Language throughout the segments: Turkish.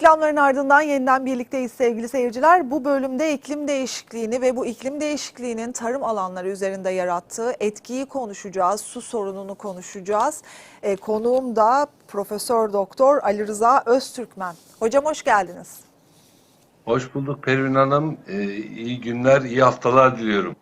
Reklamların ardından yeniden birlikteyiz sevgili seyirciler. Bu bölümde iklim değişikliğini ve bu iklim değişikliğinin tarım alanları üzerinde yarattığı etkiyi konuşacağız. Su sorununu konuşacağız. E, konuğum da Profesör Doktor Ali Rıza Öztürkmen. Hocam hoş geldiniz. Hoş bulduk Pervin Hanım. Ee, iyi günler, iyi haftalar diliyorum.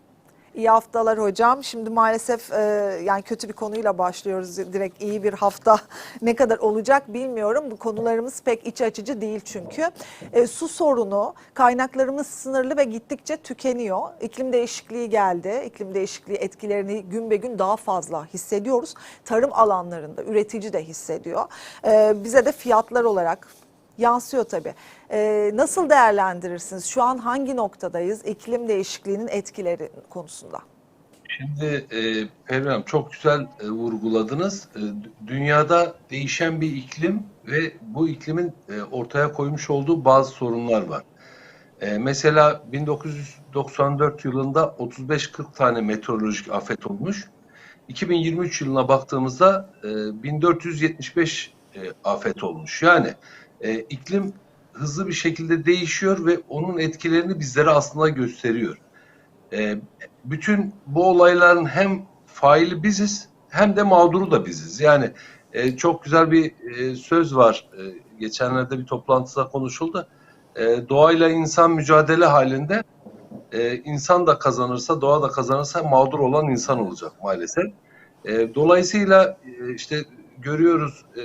İyi haftalar hocam. Şimdi maalesef e, yani kötü bir konuyla başlıyoruz. Direkt iyi bir hafta ne kadar olacak bilmiyorum. Bu konularımız pek iç açıcı değil çünkü. E, su sorunu, kaynaklarımız sınırlı ve gittikçe tükeniyor. İklim değişikliği geldi. İklim değişikliği etkilerini gün be gün daha fazla hissediyoruz. Tarım alanlarında üretici de hissediyor. E, bize de fiyatlar olarak yansıyor tabii. Ee, nasıl değerlendirirsiniz? Şu an hangi noktadayız iklim değişikliğinin etkileri konusunda? Şimdi e, Pervin çok güzel e, vurguladınız. E, dünyada değişen bir iklim ve bu iklimin e, ortaya koymuş olduğu bazı sorunlar var. E, mesela 1994 yılında 35-40 tane meteorolojik afet olmuş. 2023 yılına baktığımızda e, 1475 e, afet olmuş. Yani e, iklim hızlı bir şekilde değişiyor ve onun etkilerini bizlere aslında gösteriyor. E, bütün bu olayların hem faili biziz hem de mağduru da biziz. Yani e, çok güzel bir e, söz var. E, geçenlerde bir toplantıda konuşuldu. E, doğayla insan mücadele halinde e, insan da kazanırsa, doğa da kazanırsa mağdur olan insan olacak maalesef. E, dolayısıyla e, işte görüyoruz e,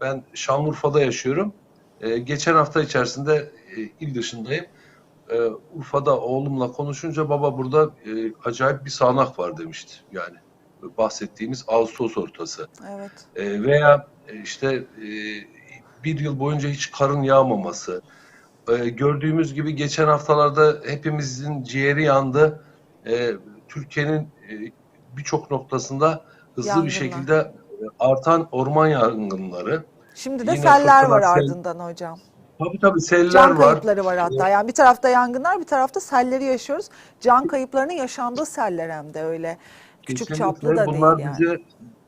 ben Şanlıurfa'da yaşıyorum. E, geçen hafta içerisinde e, il dışındayım. E, Urfa'da oğlumla konuşunca baba burada e, acayip bir sağanak var demişti. Yani bahsettiğimiz Ağustos ortası. Evet. E, veya işte e, bir yıl boyunca hiç karın yağmaması. E, gördüğümüz gibi geçen haftalarda hepimizin ciğeri yandı. E, Türkiye'nin e, birçok noktasında hızlı Yangınlar. bir şekilde e, artan orman yangınları. Şimdi de Yine seller var sel- ardından hocam. Tabii tabii seller Can var. kayıpları var hatta. Yani bir tarafta yangınlar, bir tarafta selleri yaşıyoruz. Can kayıplarının yaşandığı seller hem de öyle. Küçük Kesinlikle. çaplı da bunlar değil yani. bize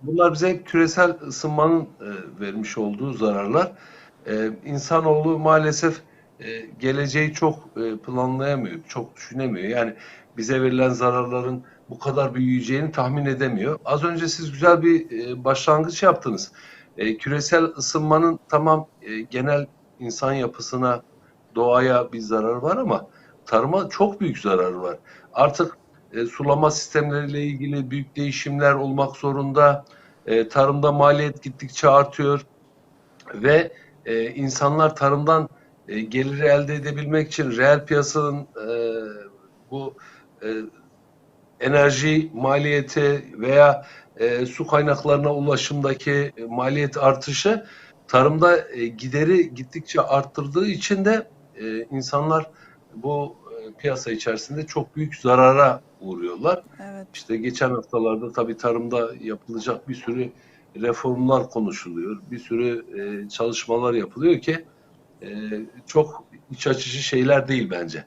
bunlar bize hep küresel ısınmanın e, vermiş olduğu zararlar. E, insanoğlu maalesef e, geleceği çok e, planlayamıyor, çok düşünemiyor. Yani bize verilen zararların bu kadar büyüyeceğini tahmin edemiyor. Az önce siz güzel bir e, başlangıç yaptınız. E, küresel ısınmanın tamam e, genel insan yapısına, doğaya bir zarar var ama tarıma çok büyük zararı var. Artık e, sulama sistemleriyle ilgili büyük değişimler olmak zorunda. E, tarımda maliyet gittikçe artıyor ve e, insanlar tarımdan e, geliri elde edebilmek için reel piyasanın e, bu e, enerji maliyeti veya e, su kaynaklarına ulaşımdaki e, maliyet artışı tarımda e, gideri gittikçe arttırdığı için de e, insanlar bu e, piyasa içerisinde çok büyük zarara uğruyorlar. Evet. İşte geçen haftalarda tabii tarımda yapılacak bir sürü reformlar konuşuluyor. Bir sürü e, çalışmalar yapılıyor ki e, çok iç açıcı şeyler değil bence.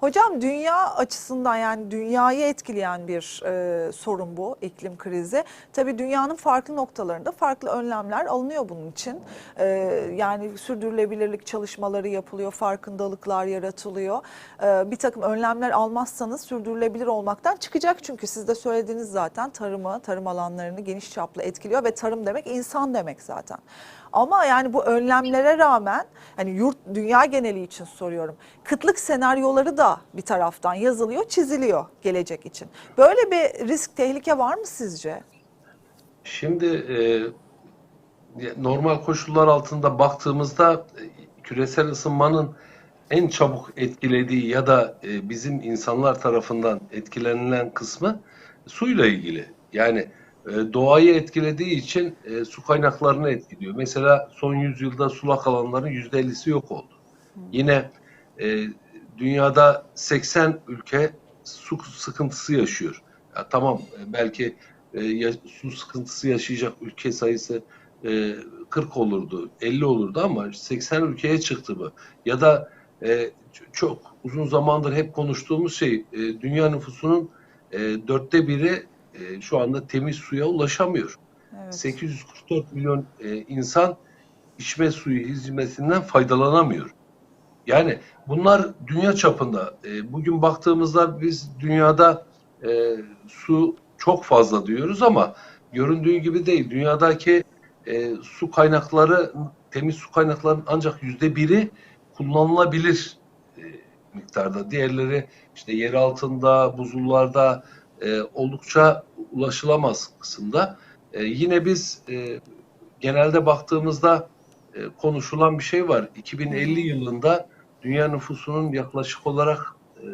Hocam dünya açısından yani dünyayı etkileyen bir e, sorun bu iklim krizi. Tabii dünyanın farklı noktalarında farklı önlemler alınıyor bunun için. E, yani sürdürülebilirlik çalışmaları yapılıyor, farkındalıklar yaratılıyor. E, bir takım önlemler almazsanız sürdürülebilir olmaktan çıkacak çünkü siz de söylediğiniz zaten tarımı, tarım alanlarını geniş çaplı etkiliyor ve tarım demek insan demek zaten. Ama yani bu önlemlere rağmen hani yurt dünya geneli için soruyorum. Kıtlık senaryoları da bir taraftan yazılıyor, çiziliyor gelecek için. Böyle bir risk, tehlike var mı sizce? Şimdi e, normal koşullar altında baktığımızda e, küresel ısınmanın en çabuk etkilediği ya da e, bizim insanlar tarafından etkilenilen kısmı suyla ilgili. Yani e, doğayı etkilediği için e, su kaynaklarını etkiliyor. Mesela son yüzyılda sulak alanların yüzde 50'si yok oldu. Yine e, dünyada 80 ülke su sıkıntısı yaşıyor. Ya tamam e, belki e, ya- su sıkıntısı yaşayacak ülke sayısı e, 40 olurdu, 50 olurdu ama 80 ülkeye çıktı bu. Ya da e, çok uzun zamandır hep konuştuğumuz şey e, dünya nüfusunun e, dörtte biri e, şu anda temiz suya ulaşamıyor. Evet. 844 milyon e, insan içme suyu hizmetinden faydalanamıyor. Yani bunlar dünya çapında. E, bugün baktığımızda biz dünyada e, su çok fazla diyoruz ama göründüğü gibi değil. Dünyadaki e, su kaynakları, temiz su kaynaklarının ancak yüzde biri kullanılabilir e, miktarda. Diğerleri işte yer altında, buzullarda e, oldukça ulaşılamaz kısımda. E, yine biz e, genelde baktığımızda e, konuşulan bir şey var. 2050 yılında dünya nüfusunun yaklaşık olarak e,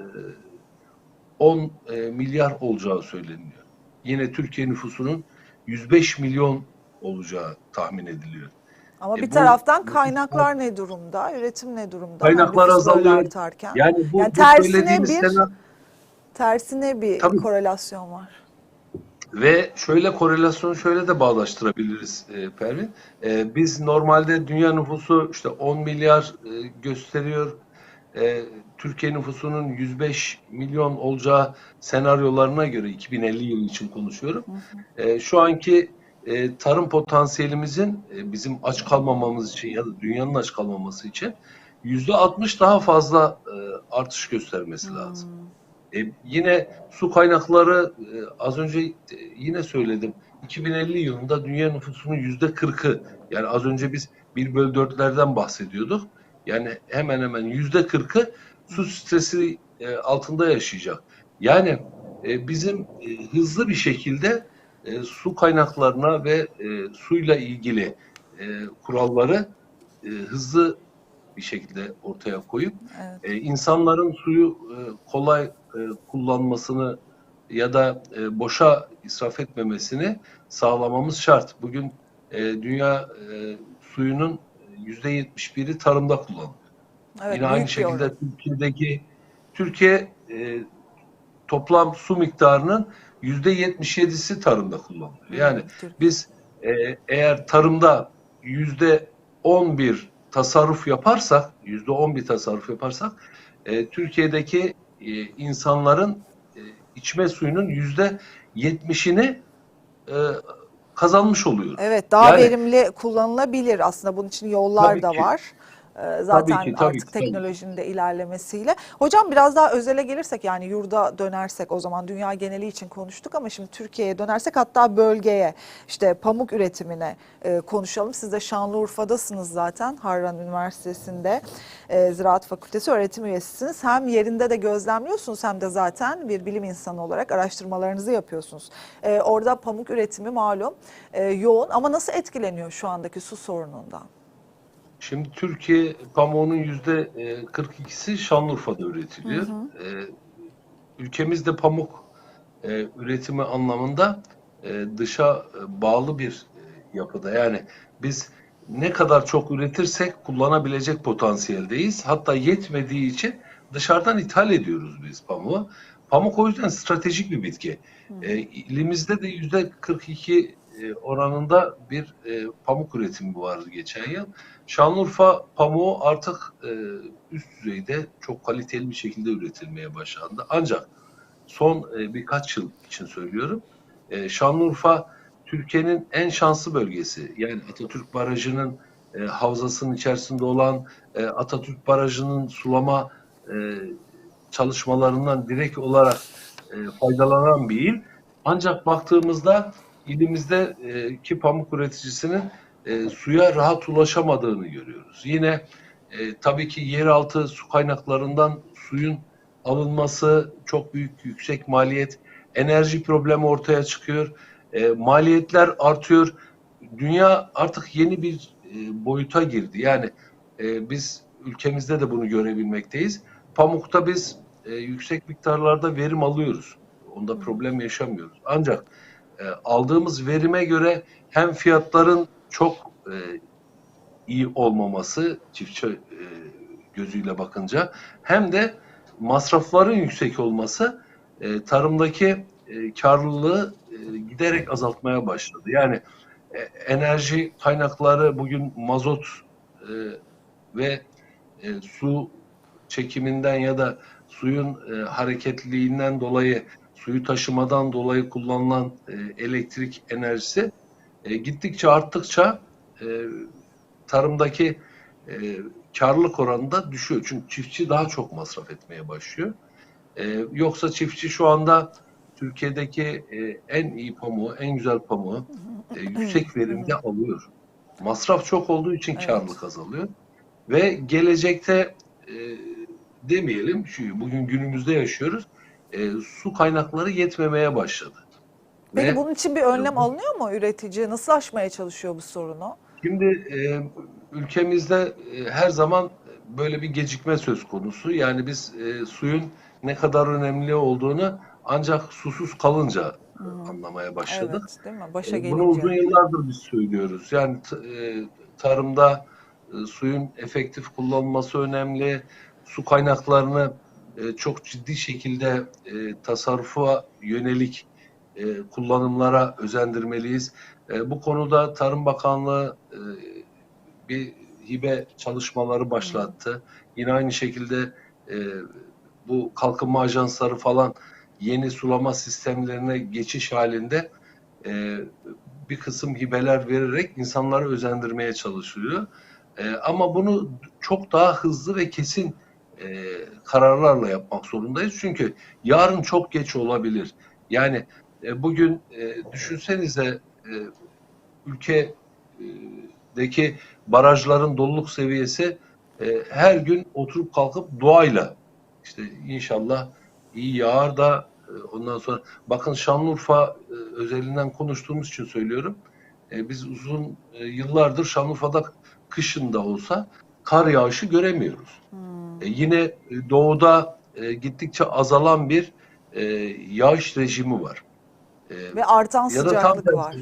10 e, milyar olacağı söyleniyor. Yine Türkiye nüfusunun 105 milyon olacağı tahmin ediliyor. Ama E, bir bu- taraftan bu- kaynaklar ne durumda? Üretim ne durumda? Kaynaklar Hani nüfus böyle azalıyor. artarken. Yani bu, Yani bu tersine bir- senaryo Tersine bir Tabii. korelasyon var. Ve şöyle korelasyonu şöyle de bağdaştırabiliriz e, Pervin. E, biz normalde dünya nüfusu işte 10 milyar e, gösteriyor. E, Türkiye nüfusunun 105 milyon olacağı senaryolarına göre 2050 yılı için konuşuyorum. E, şu anki e, tarım potansiyelimizin e, bizim aç kalmamamız için ya da dünyanın aç kalmaması için %60 daha fazla e, artış göstermesi lazım. E, yine su kaynakları e, az önce e, yine söyledim. 2050 yılında dünya nüfusunun yüzde 40'ı yani az önce biz 1 bölü 4'lerden bahsediyorduk. Yani hemen hemen yüzde 40'ı su stresi e, altında yaşayacak. Yani e, bizim e, hızlı bir şekilde e, su kaynaklarına ve e, suyla ilgili e, kuralları e, hızlı bir şekilde ortaya koyup Evet. e, insanların suyu e, kolay e, kullanmasını ya da e, boşa israf etmemesini sağlamamız şart. Bugün e, dünya e, suyunun yüzde yetmiş biri tarımda kullanılıyor. Evet, Yine aynı bir oran. şekilde Türkiye'deki Türkiye e, toplam su miktarının yüzde yetmiş yedisi tarımda kullanılıyor. Yani Türk- biz e, eğer tarımda yüzde on bir tasarruf yaparsak, yüzde on bir tasarruf yaparsak, e, Türkiye'deki e, insanların e, içme suyunun yüzde yetmişini e, kazanmış oluyoruz. Evet, daha Yani- verimli kullanılabilir aslında. Bunun için yollar da ki. var. Ee, Zaten ki, tabii artık ki, tabii. teknolojinin de ilerlemesiyle. Hocam biraz daha özele gelirsek yani yurda dönersek o zaman dünya geneli için konuştuk ama şimdi Türkiye'ye dönersek hatta bölgeye işte pamuk üretimine e, konuşalım. Siz de Şanlıurfa'dasınız zaten Harran Üniversitesi'nde e, Ziraat Fakültesi öğretim üyesisiniz. Hem yerinde de gözlemliyorsunuz hem de zaten bir bilim insanı olarak araştırmalarınızı yapıyorsunuz. E, orada pamuk üretimi malum e, yoğun ama nasıl etkileniyor şu andaki su sorunundan? Şimdi Türkiye pamuğunun yüzde e, 42'si Şanlıurfa'da üretiliyor. E, Ülkemizde pamuk e, üretimi anlamında e, dışa e, bağlı bir e, yapıda. Yani biz ne kadar çok üretirsek kullanabilecek potansiyeldeyiz. Hatta yetmediği için dışarıdan ithal ediyoruz biz pamuğu. Pamuk o yüzden stratejik bir bitki. E, ilimizde de yüzde 42 e, oranında bir e, pamuk üretimi vardı geçen yıl. Şanlıurfa pamuğu artık e, üst düzeyde çok kaliteli bir şekilde üretilmeye başlandı. Ancak son e, birkaç yıl için söylüyorum. E, Şanlıurfa Türkiye'nin en şanslı bölgesi. Yani Atatürk Barajı'nın e, havzasının içerisinde olan e, Atatürk Barajı'nın sulama e, çalışmalarından direkt olarak e, faydalanan bir il. Ancak baktığımızda ilimizde e, pamuk üreticisinin e, suya rahat ulaşamadığını görüyoruz. Yine e, tabii ki yeraltı su kaynaklarından suyun alınması çok büyük yüksek maliyet, enerji problemi ortaya çıkıyor, e, maliyetler artıyor. Dünya artık yeni bir e, boyuta girdi. Yani e, biz ülkemizde de bunu görebilmekteyiz. Pamukta biz e, yüksek miktarlarda verim alıyoruz. Onda problem yaşamıyoruz. Ancak e, aldığımız verime göre hem fiyatların çok e, iyi olmaması çiftçi e, gözüyle bakınca hem de masrafların yüksek olması e, tarımdaki e, karlılığı e, giderek azaltmaya başladı. Yani e, enerji kaynakları bugün mazot e, ve e, su çekiminden ya da suyun e, hareketliliğinden dolayı suyu taşımadan dolayı kullanılan e, elektrik enerjisi e, gittikçe arttıkça e, tarımdaki e, karlılık oranı da düşüyor. Çünkü çiftçi daha çok masraf etmeye başlıyor. E, yoksa çiftçi şu anda Türkiye'deki e, en iyi pamuğu, en güzel pamuğu e, yüksek verimde alıyor. Masraf çok olduğu için Evet. karlılık azalıyor. Ve gelecekte e, demeyelim, şu bugün günümüzde yaşıyoruz, e, su kaynakları yetmemeye başladı. Peki Ve bunun için bir önlem alınıyor mu üretici? Nasıl aşmaya çalışıyor bu sorunu? Şimdi e, ülkemizde e, her zaman böyle bir gecikme söz konusu. Yani biz e, suyun ne kadar önemli olduğunu ancak susuz kalınca e, anlamaya başladık. Evet, değil mi? Başa E, gelince. Bunu uzun yıllardır biz söylüyoruz. Yani e, tarımda e, suyun efektif kullanılması önemli. Su kaynaklarını e, çok ciddi şekilde e, tasarrufa yönelik e, kullanımlara özendirmeliyiz. E, bu konuda Tarım Bakanlığı e, bir hibe çalışmaları başlattı. Yine aynı şekilde e, bu kalkınma ajansları falan yeni sulama sistemlerine geçiş halinde e, bir kısım hibeler vererek insanları özendirmeye çalışılıyor. E, ama bunu çok daha hızlı ve kesin e, kararlarla yapmak zorundayız. Çünkü yarın çok geç olabilir. Yani e, bugün e, düşünsenize e, ülkedeki barajların doluluk seviyesi e, her gün oturup kalkıp doğayla işte inşallah iyi yağar da e, ondan sonra bakın Şanlıurfa e, özelinden konuştuğumuz için söylüyorum. E, biz uzun yıllardır Şanlıurfa'da kışın da olsa kar yağışı göremiyoruz. Hmm. E, yine e, doğuda e, gittikçe azalan bir e, yağış rejimi var. E, Ve artan ya da tam sıcaklık tersi, var.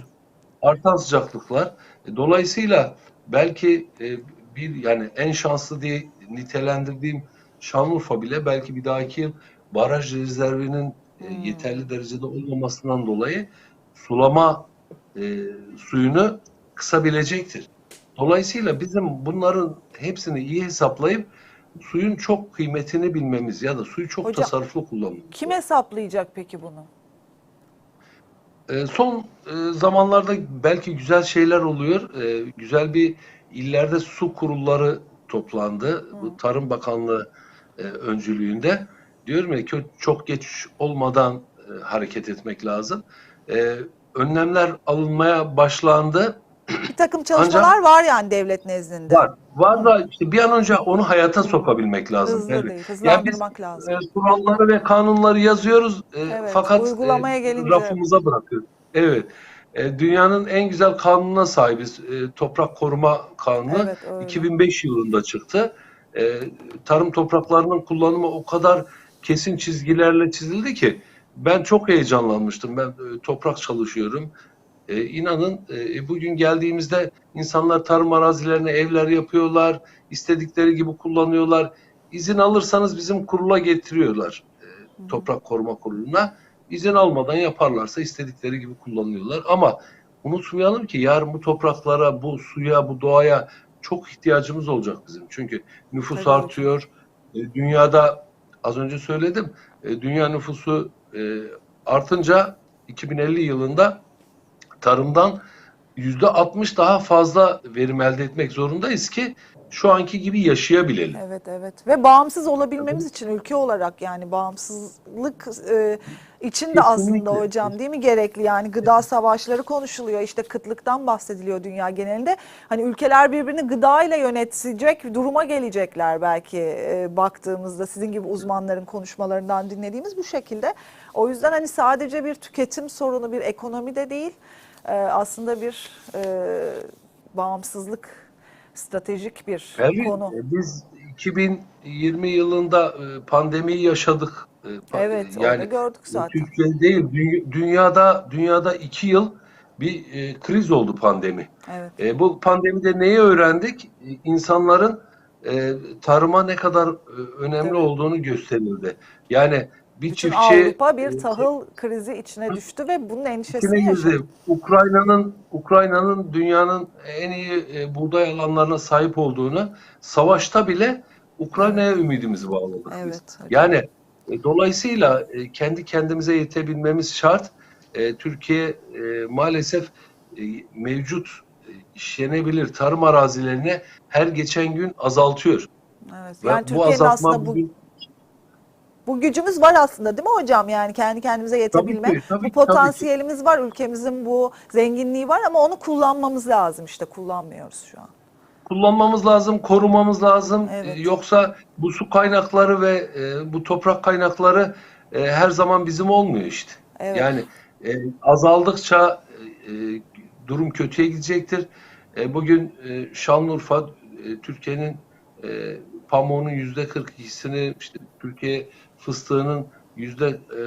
artan sıcaklıklar. E, Dolayısıyla belki e, bir yani en şanslı diye nitelendirdiğim Şanlıurfa bile belki bir dahaki yıl baraj rezervinin e, Hmm. yeterli derecede olmamasından dolayı sulama e, suyunu kısabilecektir. Dolayısıyla bizim bunların hepsini iyi hesaplayıp suyun çok kıymetini bilmemiz ya da suyu çok Hocam, tasarruflu kullanmamız. Kim hesaplayacak peki bunu? E, son e, zamanlarda belki güzel şeyler oluyor. E, güzel bir illerde su kurulları toplandı. Bu Tarım Bakanlığı e, öncülüğünde. Diyorum ya ki çok geç olmadan e, hareket etmek lazım. E, önlemler alınmaya başlandı. Bir takım çalışmalar var yani devlet nezdinde. Var. Var da işte bir an önce onu hayata sokabilmek lazım. Hızlı Evet. değil, Yani biz hızlandırmak lazım. e, kuralları ve kanunları yazıyoruz e, Evet, fakat uygulamaya e, gelince- rafımıza bırakıyoruz. Evet. E, dünyanın en güzel kanununa sahibiz. E, Toprak Koruma Kanunu Evet, öyle. 2005 yılında çıktı. E, tarım topraklarının kullanımı o kadar kesin çizgilerle çizildi ki ben çok heyecanlanmıştım. Ben e, toprak çalışıyorum. E, inanın e, bugün geldiğimizde insanlar tarım arazilerine evler yapıyorlar, istedikleri gibi kullanıyorlar. İzin alırsanız bizim kurula getiriyorlar, e, toprak koruma kuruluna. İzin almadan yaparlarsa istedikleri gibi kullanıyorlar. Ama unutmayalım ki yarın bu topraklara, bu suya, bu doğaya çok ihtiyacımız olacak bizim. Çünkü nüfus hocam. artıyor. E, dünyada az önce söyledim, e, dünya nüfusu e, artınca 2050 yılında tarımdan yüzde 60 daha fazla verim elde etmek zorundayız ki şu anki gibi yaşayabilelim. Evet evet. Ve bağımsız olabilmemiz için ülke olarak yani bağımsızlık e, için de aslında hocam değil mi gerekli? Yani gıda savaşları konuşuluyor. İşte kıtlıktan bahsediliyor dünya genelinde. Hani ülkeler birbirini gıda ile yönetecek duruma gelecekler belki e, baktığımızda. Sizin gibi uzmanların konuşmalarından dinlediğimiz bu şekilde. O yüzden hani sadece bir tüketim sorunu bir ekonomi de değil e, aslında bir e, bağımsızlık stratejik bir Tabii, konu. e, biz 2020 yılında e, pandemiyi yaşadık. E, Evet, orada gördük zaten. Türkiye değil, dü- dünyada dünyada iki yıl bir e, kriz oldu pandemi. Evet. E, bu pandemide neyi öğrendik? İnsanların e, tarıma ne kadar e, önemli Tabii. olduğunu gösterildi. Yani bir Bütün çiftçi Avrupa bir e, tahıl krizi içine düştü ve bunun endişesini yaşadı. Ukrayna'nın Ukrayna'nın dünyanın en iyi e, buğday alanlarına sahip olduğunu savaşta bile Ukrayna'ya ümidimizi bağladık biz. Evet. hocam. Yani e, dolayısıyla e, kendi kendimize yetebilmemiz şart. E, Türkiye e, maalesef e, mevcut e, işlenebilir tarım arazilerini her geçen gün azaltıyor. Evet. Ve Yani Türkiye'nin aslında bu, bugün bu gücümüz var aslında değil mi hocam? Yani kendi kendimize yetebilme. ki, tabii bu ki, tabii ki. potansiyelimiz var. Ülkemizin bu zenginliği var ama onu kullanmamız lazım işte. Kullanmıyoruz şu an. kullanmamız lazım, korumamız lazım. Evet. Yoksa bu su kaynakları ve e, bu toprak kaynakları e, her zaman bizim olmuyor işte. Evet. Yani e, azaldıkça durum kötüye gidecektir. Bugün Şanlıurfa Türkiye'nin pamuğunun yüzde 42'sini işte Türkiye fıstığının yüzde e,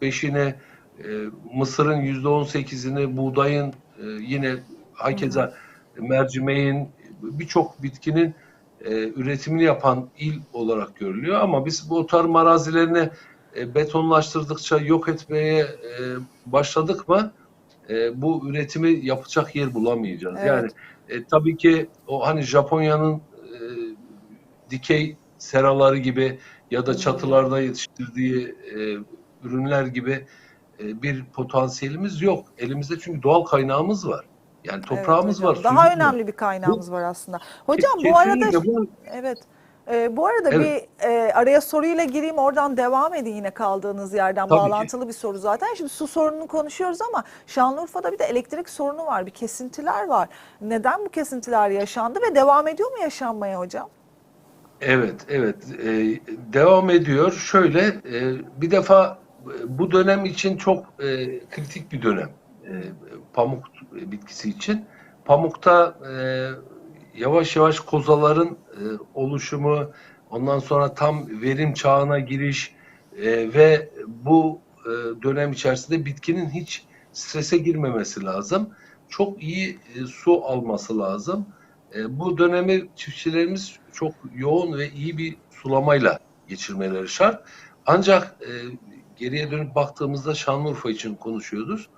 45'ine e, mısırın yüzde 18'ini buğdayın e, yine hakeza mercimeğin birçok bitkinin e, üretimini yapan il olarak görülüyor ama biz bu tarım arazilerini e, betonlaştırdıkça yok etmeye e, başladık mı e, bu üretimi yapacak yer bulamayacağız. Evet. Yani e, tabii ki o hani Japonya'nın e, dikey seraları gibi ya da çatılarda yetiştirdiği e, ürünler gibi e, bir potansiyelimiz yok. Elimizde çünkü doğal kaynağımız var. Yani toprağımız Evet hocam. var. Daha suyumuz var. önemli bir kaynağımız var aslında. Hocam bu arada bu- evet. Ee, bu arada Evet. bir e, araya soruyla gireyim oradan devam edin yine kaldığınız yerden Tabii ki. bağlantılı bir soru zaten. Şimdi su sorununu konuşuyoruz ama Şanlıurfa'da bir de elektrik sorunu var, bir kesintiler var. Neden bu kesintiler yaşandı ve devam ediyor mu yaşanmaya hocam? Evet, evet. Ee, devam ediyor. Şöyle, e, bir defa e, bu dönem için çok e, kritik bir dönem. E, pamuk bitkisi için. Pamukta e, yavaş yavaş kozaların e, oluşumu, ondan sonra tam verim çağına giriş e, ve bu e, dönem içerisinde bitkinin hiç strese girmemesi lazım. Çok iyi e, su alması lazım. E, bu dönemi çiftçilerimiz çok yoğun ve iyi bir sulamayla geçirmeleri şart. Ancak e, geriye dönüp baktığımızda Şanlıurfa için konuşuyoruz.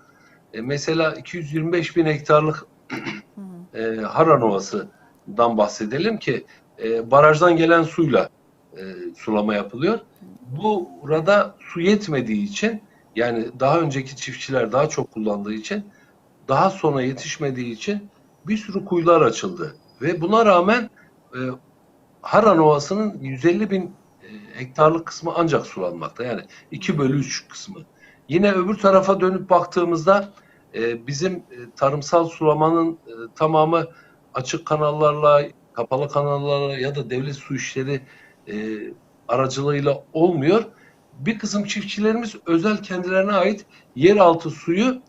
E, mesela 225 bin hektarlık e, Haran Ovası'dan bahsedelim ki e, barajdan gelen suyla e, sulama yapılıyor. Bu burada su yetmediği için yani daha önceki çiftçiler daha çok kullandığı için daha sonra yetişmediği için bir sürü kuyular açıldı. Ve buna rağmen e, Haran Ovası'nın 150 bin e, hektarlık kısmı ancak sulanmakta. Yani 2 bölü 3 kısmı. Yine öbür tarafa dönüp baktığımızda e, bizim e, tarımsal sulamanın e, tamamı açık kanallarla, kapalı kanallarla ya da devlet su işleri e, aracılığıyla olmuyor. Bir kısım çiftçilerimiz özel kendilerine ait yeraltı suyu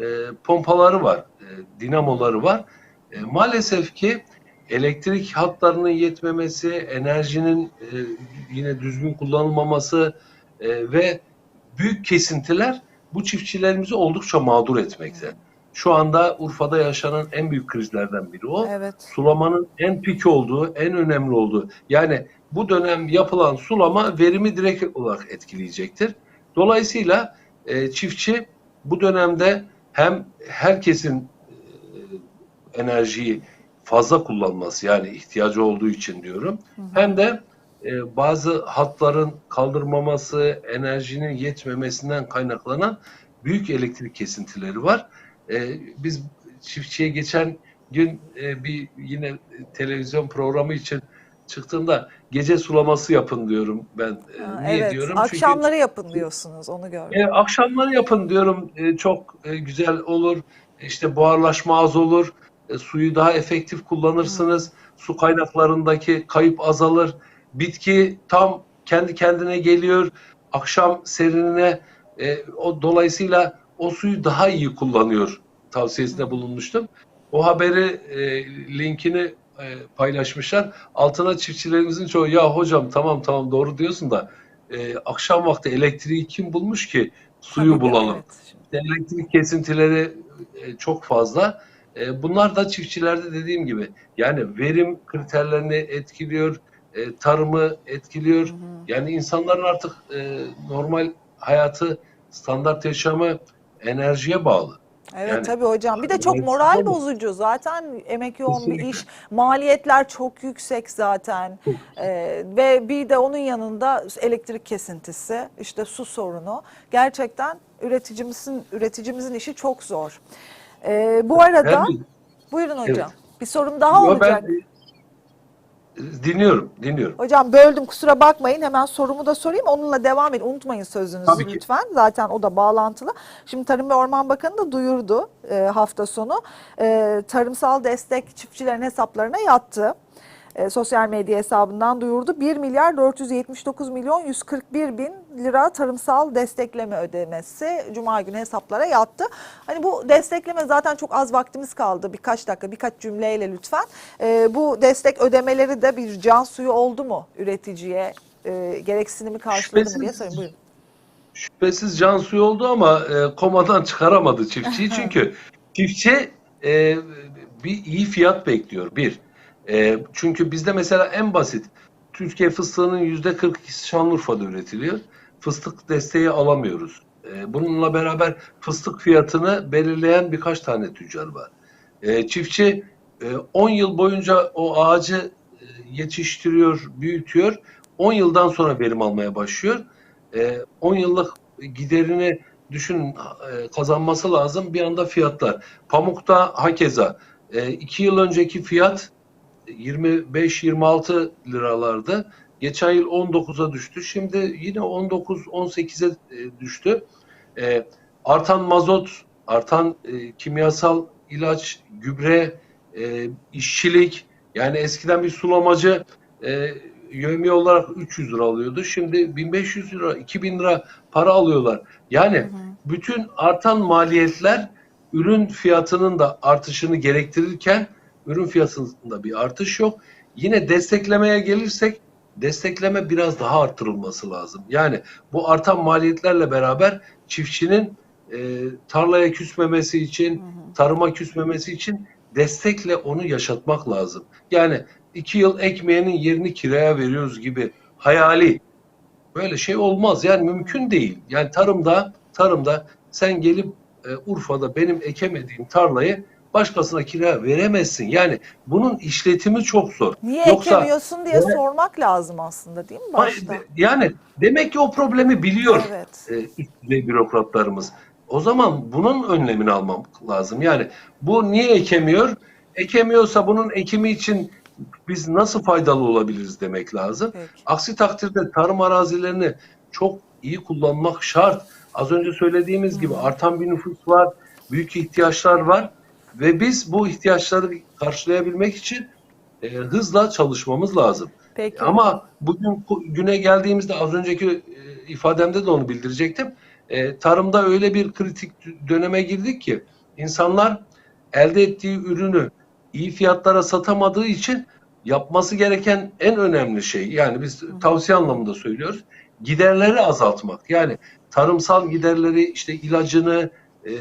e, pompaları var, e, dinamoları var. E, maalesef ki elektrik hatlarının yetmemesi, enerjinin e, yine düzgün kullanılmaması e, ve büyük kesintiler bu çiftçilerimizi oldukça mağdur etmekte. Şu anda Urfa'da yaşanan en büyük krizlerden biri o. Evet. Sulamanın en pik olduğu, en önemli olduğu. Yani bu dönem yapılan sulama verimi direkt olarak etkileyecektir. Dolayısıyla e, çiftçi bu dönemde hem herkesin enerjiyi fazla kullanması yani ihtiyacı olduğu için diyorum. Hem de e, bazı hatların kaldırmaması, enerjinin yetmemesinden kaynaklanan büyük elektrik kesintileri var. E, biz çiftçiye geçen gün e, bir yine televizyon programı için çıktığımda gece sulaması yapın diyorum ben. E, Ha, niye evet. diyorum? Çünkü Akşamları yapın diyorsunuz onu gördüm. e, akşamları yapın diyorum. E, çok e, güzel olur. İşte buharlaşma az olur. E, suyu daha efektif kullanırsınız. Su kaynaklarındaki kayıp azalır. Bitki tam kendi kendine geliyor. Akşam serinine e, o dolayısıyla o suyu daha iyi kullanıyor tavsiyesinde bulunmuştum. O haberi e, linkini e, paylaşmışlar. Altına çiftçilerimizin çoğu ya hocam tamam tamam doğru diyorsun da e, akşam vakti elektriği kim bulmuş ki suyu Tabii bulalım. evet. Elektrik kesintileri e, çok fazla. E, bunlar da çiftçilerde dediğim gibi yani verim kriterlerini etkiliyor, e, tarımı etkiliyor. Yani insanların artık e, normal hayatı, standart yaşamı enerjiye bağlı. Evet Yani- tabii hocam. Bir de çok moral bozucu. Zaten emek yoğun bir iş. Maliyetler çok yüksek zaten. Ee, ve bir de onun yanında elektrik kesintisi, işte su sorunu. Gerçekten üreticimizin üreticimizin işi çok zor. Ee, bu arada Ben Buyurun hocam. Evet. Bir sorum daha Yo, olacak. ben e, dinliyorum, dinliyorum. Hocam böldüm kusura bakmayın hemen sorumu da sorayım onunla devam edin unutmayın sözünüzü Tabii ki. lütfen zaten o da bağlantılı. Şimdi Tarım ve Orman Bakanı da duyurdu e, hafta sonu E, tarımsal destek çiftçilerin hesaplarına yattı. E, sosyal medya hesabından duyurdu 1 milyar 479 milyon 141 bin lira tarımsal destekleme ödemesi Cuma günü hesaplara yattı. Hani bu destekleme zaten çok az vaktimiz kaldı birkaç dakika birkaç cümleyle lütfen. E, bu destek ödemeleri de bir can suyu oldu mu üreticiye e, gereksinimi karşıladı mı diye sorayım. Buyurun. Şüphesiz can suyu oldu ama e, komadan çıkaramadı çiftçiyi. Çünkü çiftçi e, bir iyi fiyat bekliyor. Bir. E, çünkü bizde mesela en basit Türkiye fıstığının yüzde 42'si Şanlıurfa'da üretiliyor. Fıstık desteği alamıyoruz. E, bununla beraber fıstık fiyatını belirleyen birkaç tane tüccar var. E, çiftçi e, 10 yıl boyunca o ağacı e, yetiştiriyor, büyütüyor. 10 yıldan sonra verim almaya başlıyor. E, 10 yıllık giderini düşün e, kazanması lazım bir anda fiyatlar. Pamukta hakeza 2 yıl önceki fiyat 25-26 liralardı. Geçen yıl 19'a düştü. Şimdi yine 19-18'e e, düştü. E, artan mazot, artan e, kimyasal ilaç, gübre, e, işçilik yani eskiden bir sulamacı e, yövmiye olarak 300 lira alıyordu. Şimdi 1500 lira, 2000 lira para alıyorlar. Yani bütün artan maliyetler ürün fiyatının da artışını gerektirirken ürün fiyatında bir artış yok. Yine desteklemeye gelirsek destekleme biraz daha arttırılması lazım. Yani bu artan maliyetlerle beraber çiftçinin e, tarlaya küsmemesi için, tarıma küsmemesi için destekle onu yaşatmak lazım. Yani iki yıl ekmeğinin yerini kiraya veriyoruz gibi hayali böyle şey olmaz. Yani mümkün değil. Yani tarımda tarımda sen gelip e, Urfa'da benim ekemediğim tarlayı başkasına kiraya veremezsin. Yani bunun işletimi çok zor. Niye Yoksa- ekemiyorsun diye Evet. sormak lazım aslında değil mi başta? Yani demek ki o problemi biliyor Evet. e, bürokratlarımız. O zaman bunun önlemini almam lazım. Yani bu niye ekemiyor? Ekemiyorsa bunun ekimi için biz nasıl faydalı olabiliriz demek lazım. Peki. Aksi takdirde tarım arazilerini çok iyi kullanmak şart. Az önce söylediğimiz gibi artan bir nüfus var, büyük ihtiyaçlar var ve biz bu ihtiyaçları karşılayabilmek için e, hızla çalışmamız lazım. Peki. Ama bugün güne geldiğimizde az önceki e, ifademde de onu bildirecektim. E, tarımda öyle bir kritik döneme girdik ki insanlar elde ettiği ürünü iyi fiyatlara satamadığı için yapması gereken en önemli şey yani biz tavsiye anlamında söylüyoruz giderleri azaltmak. Yani tarımsal giderleri işte ilacını e,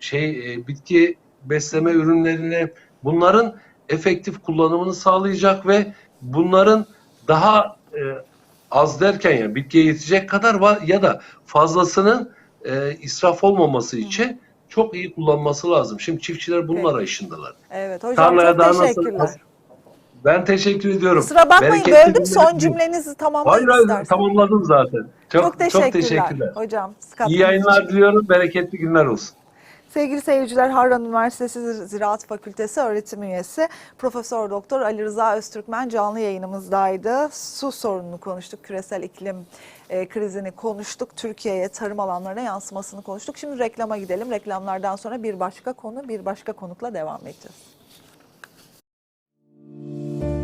şey e, bitki besleme ürünlerini bunların efektif kullanımını sağlayacak ve bunların daha e, az derken yani bitkiye yetecek kadar var ya da fazlasının e, israf olmaması için çok iyi kullanması lazım. Şimdi çiftçiler bunun Peki. arayışındalar. Evet hocam Tarlaya çok daha nasıl- teşekkürler. Ben teşekkür ediyorum. Kusura bakmayın Bereketli böldüm son cümlenizi tamamlayın Hayır hayır tamamladım zaten. Çok, Çok teşekkürler, çok teşekkürler. hocam. İyi yayınlar için. diliyorum. Bereketli günler olsun. Sevgili seyirciler Harran Üniversitesi Ziraat Fakültesi öğretim üyesi Profesör Doktor Ali Rıza Öztürkmen canlı yayınımızdaydı. Su sorununu konuştuk, küresel iklim e, krizini konuştuk, Türkiye'ye tarım alanlarına yansımasını konuştuk. Şimdi reklama gidelim. Reklamlardan sonra bir başka konu, bir başka konukla devam edeceğiz. Müzik